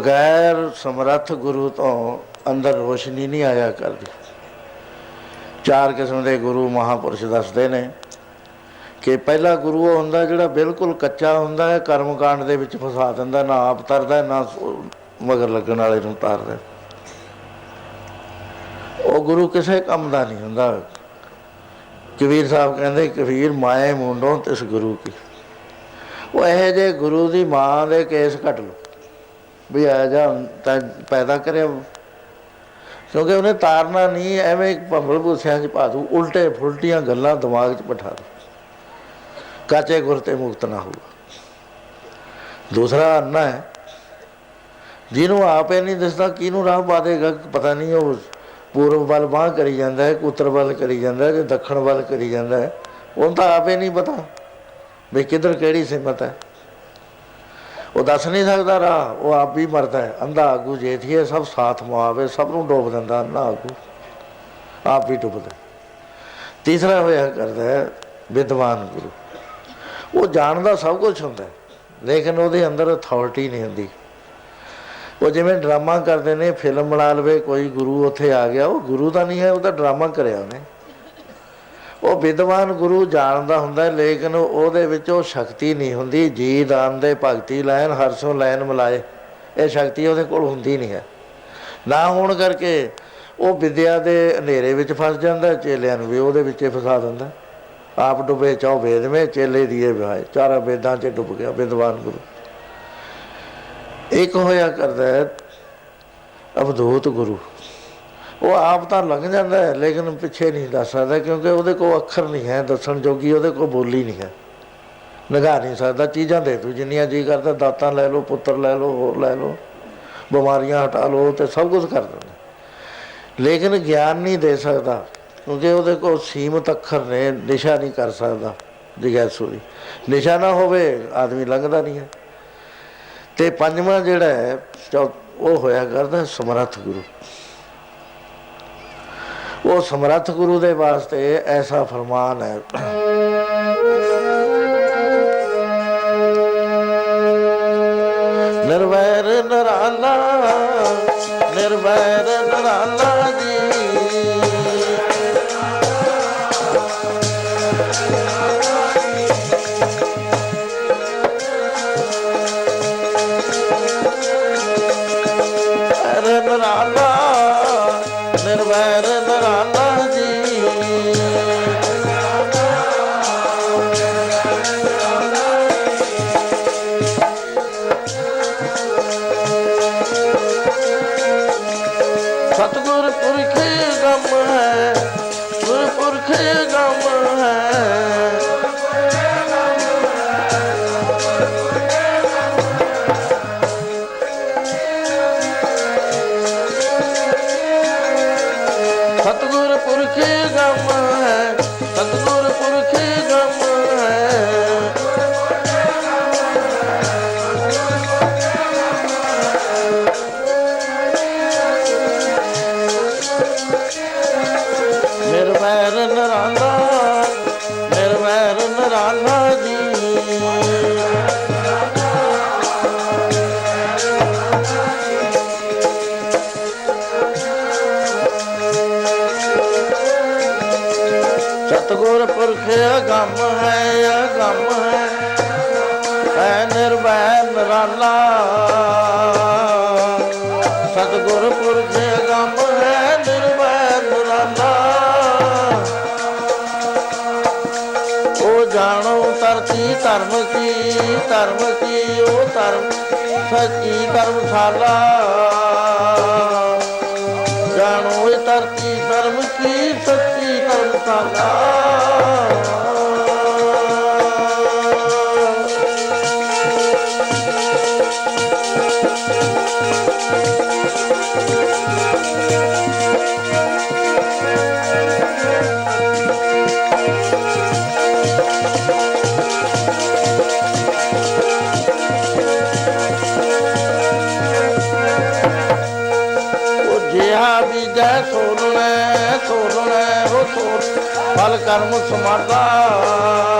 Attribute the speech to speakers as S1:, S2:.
S1: ਬਗੈਰ ਸਮਰੱਥ ਗੁਰੂ ਤੋਂ ਅੰਦਰ ਰੋਸ਼ਨੀ ਨਹੀਂ ਆਇਆ ਕਰਦੀ। ਚਾਰ ਕਿਸਮ ਦੇ ਗੁਰੂ ਮਹਾਪੁਰਸ਼ ਦੱਸਦੇ ਨੇ ਕਿ ਪਹਿਲਾ ਗੁਰੂ ਉਹ ਹੁੰਦਾ ਜਿਹੜਾ ਬਿਲਕੁਲ ਕੱਚਾ ਹੁੰਦਾ ਹੈ ਕਰਮ ਕਾਂਡ ਦੇ ਵਿੱਚ ਫਸਾ ਦਿੰਦਾ, ਨਾ ਆਪ ਤਰਦਾ, ਨਾ ਮਗਰ ਲੱਗਣ ਵਾਲੇ ਨੂੰ ਤਾਰਦਾ। ਉਹ ਗੁਰੂ ਕਿਸੇ ਕੰਮ ਦਾ ਨਹੀਂ ਹੁੰਦਾ। ਕਬੀਰ ਸਾਹਿਬ ਕਹਿੰਦੇ, ਕਬੀਰ, ਮਾਏ ਮੁੰਡੋਂ ਤਿਸ ਗੁਰੂ ਕੀ। ਉਹ ਇਹ ਜੇ ਗੁਰੂ ਦੀ ਮਾਂ ਦੇ ਕੇਸ ਕੱਟ ਲੋ ਵੀ ਆ ਜਾ ਤਾਂ ਪੈਦਾ ਕਰਿਆ ਕਿਉਂਕਿ ਉਹਨੇ ਤਾਰਨਾ ਨਹੀਂ, ਐਵੇਂ ਭੰਬਲ ਭੂਸਿਆਂ 'ਚ ਪਾ ਦੂ ਉਲਟੇ ਫੁਲਟੀਆਂ ਗੱਲਾਂ ਦਿਮਾਗ 'ਚ ਬਿਠਾ ਦੂ ਕਾਚੇ ਗੁਰ ਤੇ ਮੁਕਤ ਨਾ ਹੋਊਗਾ। ਦੂਸਰਾ ਅੰਨਾ ਹੈ, ਜਿਹਨੂੰ ਆਪੇ ਨਹੀਂ ਦਿਸਦਾ, ਕਿਹਨੂੰ ਰਾਹ ਪਾ ਦੇਗਾ, ਪਤਾ ਨਹੀਂ, ਉਹ ਪੂਰਬ ਵੱਲ ਬਾਹ ਕਰੀ ਜਾਂਦਾ ਹੈ, ਉੱਤਰ ਵੱਲ ਕਰੀ ਜਾਂਦਾ ਹੈ ਕਿ ਦੱਖਣ ਵੱਲ ਕਰੀ ਜਾਂਦਾ ਹੈ। ਉਹਨੂੰ ਤਾਂ ਆਪੇ ਨਹੀਂ ਪਤਾ ਵੀ ਕਿੱਧਰ ਕਿਹੜੀ ਸਿਮਤ ਹੈ। ਉਹ ਦੱਸ ਨਹੀਂ ਸਕਦਾ ਰਾਹ ਉਹ ਆਪ ਵੀ ਮਰਦਾ ਹੈ। ਅੰਧਾ ਆਗੂ ਜੇਠੀਏ ਸਭ ਸਾਥ ਮੁਆਵੇ ਸਭ ਨੂੰ ਡੋਬ ਦਿੰਦਾ ਅੰਧਾ ਆਗੂ। ਆਪ ਵੀ ਡੁੱਬਦਾ ਤੀਸਰਾ ਹੋਇਆ ਕਰਦਾ ਹੈ ਵਿਦਵਾਨ ਗੁਰੂ। ਉਹ ਜਾਣਦਾ ਸਭ ਕੁਝ ਹੁੰਦਾ ਹੈ, ਲੇਕਿਨ ਉਹਦੇ ਅੰਦਰ ਅਥਾਰਟੀ ਨਹੀਂ ਹੁੰਦੀ। ਉਹ ਜਿਵੇਂ ਡਰਾਮਾ ਕਰਦੇ ਨੇ ਫਿਲਮ ਬਣਾ ਲਵੇ ਕੋਈ ਗੁਰੂ ਉੱਥੇ ਆ ਗਿਆ ਉਹ ਗੁਰੂ ਤਾਂ ਨਹੀਂ ਹੈ ਉਹ ਤਾਂ ਡਰਾਮਾ ਕਰਿਆ ਉਹਨੇ। ਉਹ ਵਿਦਵਾਨ ਗੁਰੂ ਜਾਣਦਾ ਹੁੰਦਾ ਹੈ, ਲੇਕਿਨ ਉਹਦੇ ਵਿੱਚ ਉਹ ਸ਼ਕਤੀ ਨਹੀਂ ਹੁੰਦੀ। ਜੀ ਦਾਨ ਦੇ ਭਗਤੀ ਲੈਣ ਹਰਸੋਂ ਲੈਣ ਮਲਾਏ ਇਹ ਸ਼ਕਤੀ ਉਹਦੇ ਕੋਲ ਹੁੰਦੀ ਨਹੀਂ ਹੈ। ਨਾ ਹੋਣ ਕਰਕੇ ਉਹ ਵਿਦਿਆ ਦੇ ਹਨੇਰੇ ਵਿੱਚ ਫਸ ਜਾਂਦਾ ਚੇਲਿਆਂ ਨੂੰ ਵੀ ਉਹਦੇ ਵਿੱਚ ਫਸਾ ਦਿੰਦਾ ਆਪ ਡੁੱਬੇ ਚੌ ਵੇਦ ਮੇ ਚੇਲੇ ਦੀਏ ਵਿਹਾਏ। ਚਾਰਾਂ ਵੇਦਾਂ 'ਚ ਡੁੱਬ ਗਿਆ ਵਿਦਵਾਨ ਗੁਰੂ। ਇੱਕ ਹੋਇਆ ਕਰਦਾ ਹੈ ਅਵਧੂਤ ਗੁਰੂ। ਉਹ ਆਪ ਤਾਂ ਲੰਘ ਜਾਂਦਾ ਹੈ, ਲੇਕਿਨ ਪਿੱਛੇ ਨਹੀਂ ਦੱਸ ਸਕਦਾ, ਕਿਉਂਕਿ ਉਹਦੇ ਕੋਲ ਅੱਖਰ ਨਹੀਂ ਹੈ, ਦੱਸਣ ਜੋਗੀ ਉਹਦੇ ਕੋਲ ਬੋਲੀ ਨਹੀਂ ਹੈ। ਲਗਾ ਨਹੀਂ ਸਕਦਾ, ਚੀਜ਼ਾਂ ਦੇ ਤੂੰ, ਜਿੰਨੀਆਂ ਜੀ ਕਰਦਾ, ਦਾਤਾਂ ਲੈ ਲਓ, ਪੁੱਤਰ ਲੈ ਲਓ, ਹੋਰ ਲੈ ਲਓ, ਬਿਮਾਰੀਆਂ ਹਟਾ ਲਓ ਤੇ ਸਭ ਕੁਝ ਕਰ ਦਿੰਦਾ। ਲੇਕਿਨ ਗਿਆਨ ਨਹੀਂ ਦੇ ਸਕਦਾ, ਕਿਉਂਕਿ ਉਹਦੇ ਕੋਲ ਸੀਮਤ ਅੱਖਰ ਨੇ, ਨਿਸ਼ਾ ਨਹੀਂ ਕਰ ਸਕਦਾ ਜਿਗਿਆਸੂ ਦੀ ਦਿਸ਼ਾ ਨਾ ਹੋਵੇ, ਆਦਮੀ ਲੰਘਦਾ ਨਹੀਂ ਹੈ। ਤੇ ਪੰਜਵਾਂ ਜਿਹੜਾ ਹੈ, ਚੌ- ਉਹ ਹੋਇਆ ਕਰਦਾ ਸਮਰੱਥ ਗੁਰੂ। ਉਹ ਸਮਰੱਥ ਗੁਰੂ ਦੇ ਵਾਸਤੇ ਐਸਾ ਫਰਮਾਨ ਹੈ। ਨਿਰਵੈਰ ਨਰਾਲਾ ਨਿਰਵੈਰ ਨਰਾਲਾ ਨਿਰਵੈਰ ਨਰਾਲਾ ਜੀ ਸਤਗੁਰ ਪੁਰਖ ਗਮ ਹੈ ਗੁਰ ਪੁਰਖ ਗਮ ਸਤਗੁਰ ਪੁਰਖ ਗਮ ਹੈ? ਸਤਗੁਰ ਪੁਰਖ ਗਮ ਹੈ? ਨਿਰਵੈਰ ਨਰਾਲਾ ਸਤਗੁਰ ਪੁਰਖ ਅਗੰਮ ਹੈ ਅਗੰਮ ਹੈ, ਐ ਨਿਰਵੈਰ ਨਰਾਲਾ। ਸਤਗੁਰ ਪੁਰਖ ਅਗੰਮ ਹੈ, ਨਿਰਵੈਰ ਨਰਾਲਾ। ਉਹ ਜਾਣੋ ਧਰਤੀ ਧਰਮ ਕੀ ਧਰਮ ਕੀ, ਉਹ ਧਰਮ ਸੱਚੀ ਧਰਮਸ਼ਾਲਾ। ਜਿਹਾ ਬੀਜੈ ਸੋਲਣਾ ਸੋਲਣਾ ਉਹ ਸੋਲ ਫਲ ਕਰਮ ਸਮਾਦਾ